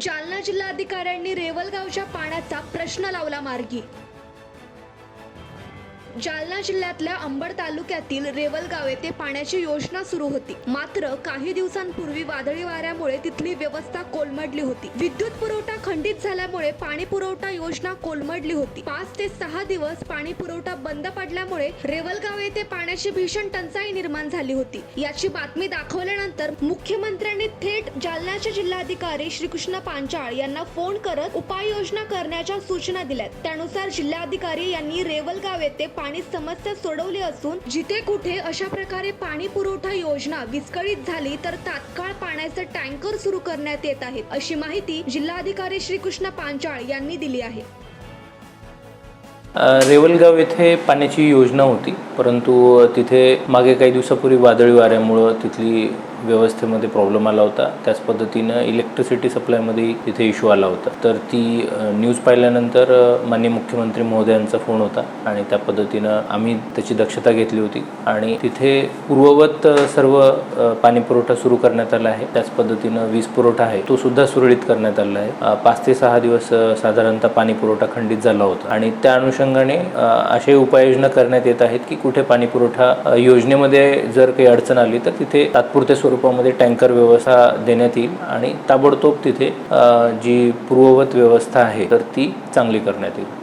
जालना जिल्हाधिकाऱ्यांनी रेवलगावच्या पाण्याचा प्रश्न लावला मार्गी. जालना जिल्ह्यातल्या अंबड तालुक्यातील रेवलगाव येथे पाण्याची योजना सुरू होती. मात्र काही दिवसांपूर्वी वादळी वाऱ्यामुळे तिथली व्यवस्था कोलमडली होती. विद्युत पुरवठा खंडित झाल्यामुळे पाणी पुरवठा योजना कोलमडली होती. पाच ते सहा दिवस पाणी पुरवठा बंद पडल्यामुळे रेवलगाव येथे पाण्याची भीषण टंचाई निर्माण झाली होती. याची बातमी दाखवल्यानंतर मुख्यमंत्र्यांनी थेट जालन्याचे जिल्हाधिकारी श्रीकृष्ण पांचाळ यांना फोन करत उपाययोजना करण्याच्या सूचना दिल्यात. त्यानुसार जिल्हाधिकारी यांनी रेवलगाव येथे पाणी समस्या सोडवली असून जिथे कुठे अशा प्रकारे पाणी पुरवठा योजना विस्कळीत झाली तर तात्काळ पाण्याचे टँकर सुरू करण्यात येत आहेत अशी माहिती जिल्हाधिकारी श्रीकृष्ण पांचाळ यांनी दिली आहे. रेवलगाव येथे पाण्याची योजना होती परंतु तिथे मागे काही दिवसापूर्वी वादळी वाऱ्यामुळं तिथली व्यवस्थेमध्ये प्रॉब्लेम आला होता. त्याच पद्धतीनं इलेक्ट्रिसिटी सप्लायमध्ये तिथे इश्यू आला होता. तर ती न्यूज पाहिल्यानंतर माननीय मुख्यमंत्री महोदयांचा फोन होता आणि त्या पद्धतीनं आम्ही त्याची दक्षता घेतली होती. आणि तिथे पूर्ववत सर्व पाणीपुरवठा पाणी पुरवठा सुरू करण्यात आला आहे. त्याच पद्धतीनं वीज पुरवठा आहे तो सुद्धा सुरळीत करण्यात आला आहे. पाच ते सहा दिवस साधारणतः पाणी पुरवठा खंडित झाला होता. आणि त्या अनुषंगाने अनुषंगाने असे उपाययोजना करण्यात येत आहेत की कुठे पाणीपुरवठा योजनेमध्ये जर काही अडचण आली तर तिथे तात्पुरत्या स्वरूपामध्ये टँकर व्यवस्था देण्यात येईल आणि ताबडतोब तिथे जी पूर्ववत व्यवस्था आहे तर ती चांगली करण्यात येईल.